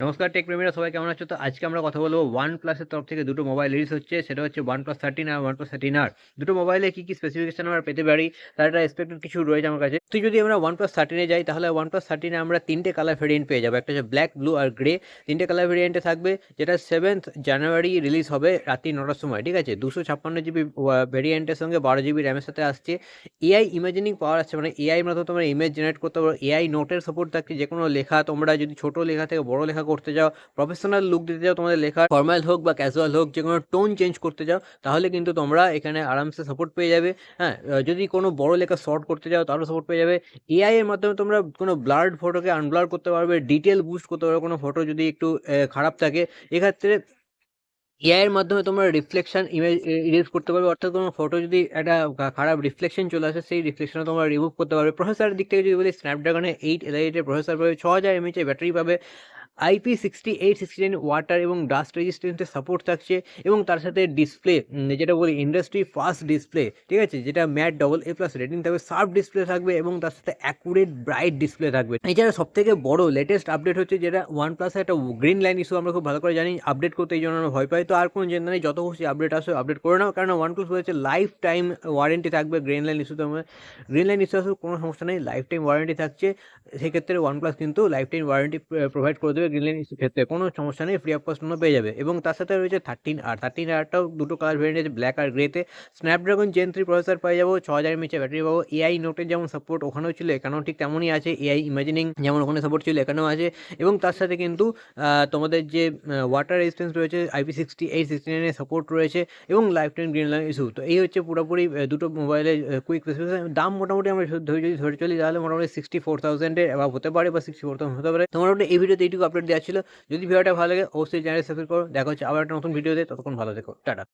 নমস্কার টেক প্রেমীরা সবাই কেমন আছো? তো আজকে আমরা কথা বলব ওয়ান প্লাসের তরফ থেকে দুটো মোবাইল রিলিজ হচ্ছে। সেটা হচ্ছে ওয়ান প্লাস থার্টিন আর ওয়ান প্লাস থার্টিন আর দুটো মোবাইলে কী কী স্পেসিফিকেশন আমরা পেতে পারি, তার একটা এক্সপেক্টেড কিছু রয়েছে আমার কাছে। তুই যদি আমরা ওয়ান প্লাস থার্টিনে যাই, তাহলে ওয়ান প্লাস থার্টিনে আমরা তিনটে কালার ভেরিয়েন্ট পেয়ে যাব। একটা হচ্ছে ব্ল্যাক ব্লু আর গ্রে তিনটে কালার ভেরিয়েন্টে থাকবে, যেটা সেভেন্থ জানুয়ারি রিলিজ হবে রাত্রি নটার সময়, ঠিক আছে? দুশো ছাপ্পান্ন জিবি ভেরিয়েন্টের সঙ্গে বারো জিবি র্যামের সাথে আসছে। এআই ইমাজিনিং পাওয়ার আছে মানে এআই মতো তোমরা ইমেজ জেনারেট করতে পারো। এআই নোটের সাপোর্ট থাকছে যে কোনো লেখা, তোমরা যদি ছোটো লেখা থেকে বড় লেখা করতে যাও প্রফেশনাল লুক দিতে চাও তোমাদের লেখা ফর্মাল হোক বা ক্যাজুয়াল হোক, যে কোনো টোন চেঞ্জ করতে চাও তাহলে কিন্তু তোমরা এখানে আরামসে সাপোর্ট পেয়ে যাবে। হ্যাঁ যদি কোনো বড় লেখা শর্ট করতে চাও তারও সাপোর্ট পেয়ে যাবে। এআই এর মাধ্যমে তোমরা কোনো ব্লার্ড ফটোকে আনব্লার করতে পারবে ডিটেল বুস্ট করতে পারবে, কোনো ফটো যদি একটু খারাপ থাকে, এক্ষেত্রে এআই এর মাধ্যমে তোমরা রিফ্লেকশন ইমেজ ইরেজ করতে পারবে। অর্থাৎ তোমার ফটো যদি একটা খারাপ রিফ্লেকশন চলে আসে, সেই রিফ্লেকশন তোমরা রিমুভ করতে পারবে। প্রসেসরের দিক থেকে যদি বলি স্ন্যাপড্রাগনে এইট এল এইটের প্রসেসর পাবে, ছ হাজার এমএচের ব্যাটারি পাবে। IP sixty eight sixty nine water এবং ডাস্ট রেজিস্ট্যান্সের সাপোর্ট থাকছে এবং তার সাথে ডিসপ্লে যেটা বলি ইন্ডাস্ট্রি ফার্স্ট ডিসপ্লে ঠিক আছে? যেটা matte double A plus rating থাকবে শার্প ডিসপ্লে থাকবে এবং তার সাথে অ্যাকুরেট ব্রাইট ডিসপ্লে থাকবে। এছাড়া সব থেকে বড় লেটেস্ট আপডেট হচ্ছে যেটা ওয়ান প্লাসের একটা গ্রিন লাইন ইস্যু আমরা খুব ভালো করে জানি আপডেট করতে এই জন্য আমরা ভয় পাই। তো আর কোনো চিন্তা নেই, যত খুশি আপডেট আসবে আপডেট করে নাও। কারণ ওয়ান প্লাস বলেছে লাইফ টাইম ওয়ারেন্টি থাকবে green line issue issue green line issue আসবে কোনো সমস্যা নেই লাইফ টাইম ওয়ারেন্টি থাকছে। সেক্ষেত্রে ওয়ান প্লাস কিন্তু লাইফ টাইম ওয়ারেন্টি প্রোভাইড করে দেবে। গ্রিন ক্ষেত্রে কোনো সমস্যা নেই ফ্রি অফ কস্ট পেয়ে যাবে। এবং তার সাথে রয়েছে থার্টিন আর থার্টিন আরটাও দুটো কালার ভেরিয়েন্ট আছে ব্ল্যাক আর গ্রেতে স্ন্যাপড্রাগন জেন থ্রি প্রসেসর পেয়ে যাব, ছ হাজার এমএচে ব্যাটারি পাবো। এআই নোটের যেমন সাপোর্ট ওখানেও ছিল, এখানেও ঠিক তেমনই আছে। এআই ইমাজিনিং যেমন ওখানে সাপোর্ট ছিল, এখানেও আছে। এবং তার সাথে কিন্তু তোমাদের যে ওয়াটার রেজিস্ট্যান্স রয়েছে আইপি সিক্সটি এইট সিক্সটি নাইনের সাপোর্ট রয়েছে, এবং lifetime green line issue তো এই হচ্ছে পুরোপুরি দুটো মোবাইলের কুইক দাম মোটামুটি আমরা যদি ধরে চলি, তাহলে মোটামুটি সিক্সটি ফোর থাউজেন্ডের হতে পারে বা সিক্সটি ফোর থাউজেন্ড হতে পারে। তোমার এই ভিডিওতে এইটুকু। আপডেট দেওয়া ছিল। যদি ভিডিওটা ভালো লাগে, অবশ্যই চ্যানেল সাবস্ক্রাইব করো। দেখা হচ্ছে আবার একটা নতুন ভিডিওতে। ততক্ষণ ভালো থেকো। টাটা।